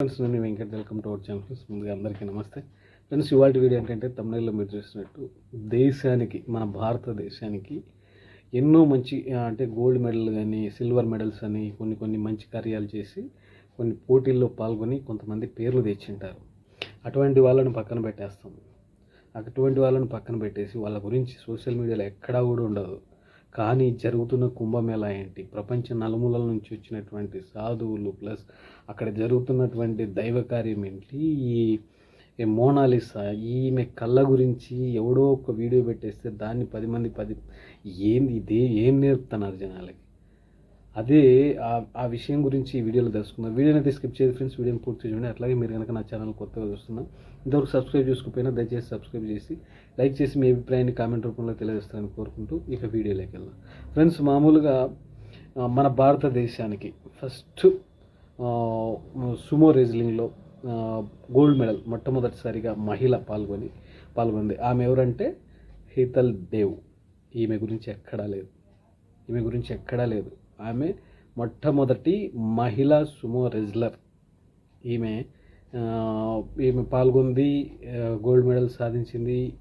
Friends నేను Venkat welcome to our channel friends. ముందుగా అందరికీ నమస్తే. ఫ్రెండ్స్ ఇవాళ వీడియో ఏంటంటే తమిళలో మీరు చూసినట్టు దేశానికి మన భారతదేశానికి ఎన్నో మంచి అంటే గోల్డ్ మెడల్ కానీ సిల్వర్ మెడల్స్ అని కొన్ని కొన్ని మంచి కార్యాలు చేసి కొన్ని పోటీల్లో పాల్గొని కొంతమంది పేర్లు తెచ్చింటారు. అటువంటి వాళ్ళని పక్కన పెట్టేస్తాం. అటువంటి వాళ్ళని పక్కన పెట్టేసి వాళ్ళ గురించి సోషల్ మీడియాలో ఎక్కడా కూడా ఉండదు. కానీ జరుగుతున్న కుంభమేళ ఏంటి? ప్రపంచ నలుమూలల నుంచి వచ్చినటువంటి సాధువులు ప్లస్ అక్కడ జరుగుతున్నటువంటి దైవ కార్యం ఏంటి? ఈ ఈ మోనాలిసా ఈమె కళ్ళ గురించి ఎవడో ఒక వీడియో పెట్టేస్తే దాన్ని పది మంది పది ఏంది ఇదే? ఏం నేర్పుతున్నారు జనాలకి? అదే ఆ విషయం గురించి ఈ వీడియోలో తెలుసుకుందాం. వీడియోని అయితే స్కిప్ చేయదు ఫ్రెండ్స్ వీడియోని పూర్తి చేయండి అట్లాగే మీరు కనుక నా ఛానల్ కొత్తగా చూస్తున్నా ఇంతవరకు సబ్స్క్రైబ్ చేసుకోకపోయినా దయచేసి సబ్స్క్రైబ్ చేసి లైక్ చేసి మీ అభిప్రాయాన్ని కామెంట్ రూపంలో తెలియజేస్తారని కోరుకుంటూ ఇక వీడియోలోకి వెళ్దాం. ఫ్రెండ్స్ మామూలుగా మన భారతదేశానికి ఫస్ట్ సుమో రెజ్లింగ్లో గోల్డ్ మెడల్ మొట్టమొదటిసారిగా మహిళ పాల్గొని పాల్గొంది. ఆమె ఎవరంటే హీతల్ దేవ్. ఈమె గురించి ఎక్కడా లేదు. ఈమె గురించి ఎక్కడా లేదు. ఆమె మొట్టమొదటి మహిళా సుమో రెజ్లర్. ఈమె ఈమె పాల్గొంది గోల్డ్ మెడల్ సాధించింది.